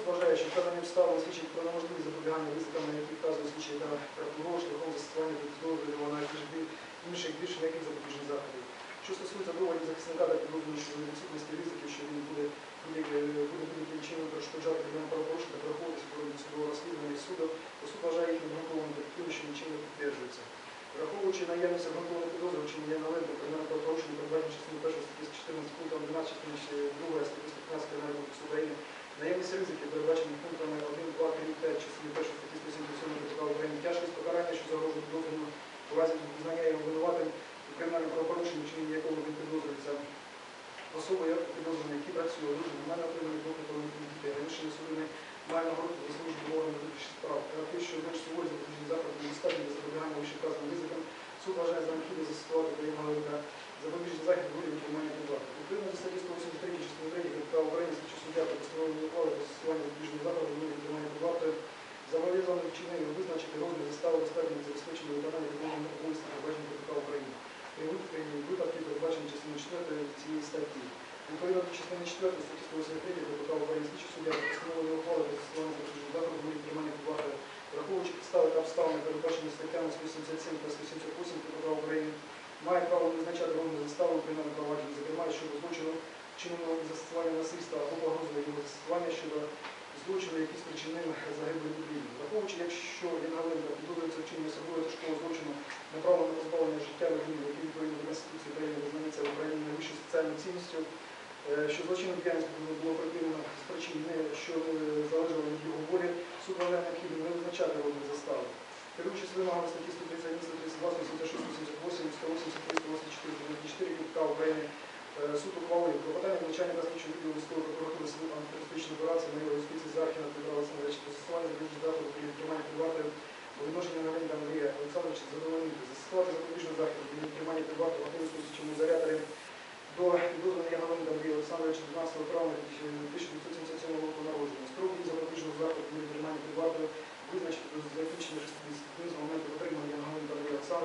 суд вважає, що вказані обставини свідчать про неможливість запобігання ризикам, на які вказує слідчий та прокурор шляхом застосування до підозрюваного на інших більш м'яких запобіжних заходів. Що стосується доводів захисника та підозрюваного щодо відсутності ризиків, що він буде будь-яким чином перешкоджати кримінальне правопорушення та враховуватися в судового розслідування і суду, то суд вважає їх необґрунтованим таким, що нічим не підтверджується. Враховуючи наявність обґрунтованих підозрів, чи є належне кримінальне правопорушення, передбачені частиною 1 статті 14 пунктом 12 частини 2 статті 115 Кримінального кодексу України, наявність ризиків, передбачених пунктами 1, 2, 3, 5 частини 1 статті 177 КПК України, тяжкість покарання, що загрожує підозрюваному у разі визнання його винуватим у кримінальному правопорушенні, вчиненні якого він підозрюється, особи, як підозрюваний, які працюють, дуже нормально отримані доки, коли дітей, раніше не судини, має нагороду за службу на внутрішніх справ. А ті, що значить суворі запобіжні заходи недостатні для запобігання вище вказаним ризикам, суд вважає за необхідне застосувати до його належника запобіжний захід у вигляді тримання під вартою. Відповідно до статті 183 частини 3 КПК України слідчі суддя та постановлені ухвали про застосування запобіжних заходів у вигляді тримання під вартою зобов'язаний вчинення визначити розмір застави достатньо для забезпечення виконання відповідних обов'язків передбачених КПК України при випадку- випадки, передбачені частиною 4 цієї статті. Відповідно до частини 4 статті 183 КПК України слідчі суддя та постановлені ухвали про застосування заходів у вигляді тримання під вартою Враховуючи підстави та обставини, передбачені статтями 187 та 178 КПК України, має право визначати розмір застави у кримінальному провадженні, зокрема щодо злочину вчиненого застосування насильства або погрози його застосування щодо злочину, який спричинив загибель людини. Враховуючи, якщо Янгаленко підозрюється вчинення особливо тяжкого злочину направлено на позбавлення життя людини, який відповідно до Конституції України визнається в Україні найвищою соціальною цінністю, що злочинну діяльність було припинено з причин, що е, залежало від його волі, суд вважає необхідним не визначати розмір застави. Керуючись вимогами статті 131, 132, 176, 178, 183, 184, 94 КПК України, е, суд ухвалив клопотання начальника слідчого відділу військової прокуратури Сил антитерористичної операції на його юстиції Захіна Петра Олександровича застосування запобіжних заходів при тримання вартою у відношенні Галенка Андрія Олександровича задовольнити, застосувати запобіжний захід при тримання під вартою в слідчому ізоляторі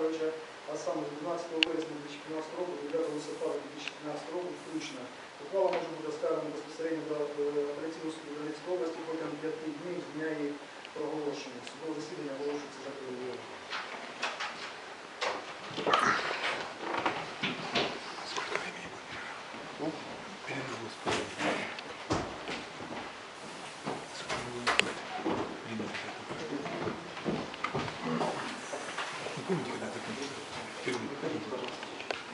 Захаровича, а саме 12 вересня 2015 року, 9 листопада 2015 року включно. Ухвала може бути оскаржена безпосередньо до е, апеляційного суду Донецької області протягом 5 днів з дня її проголошення. Судове засідання оголошується закритим.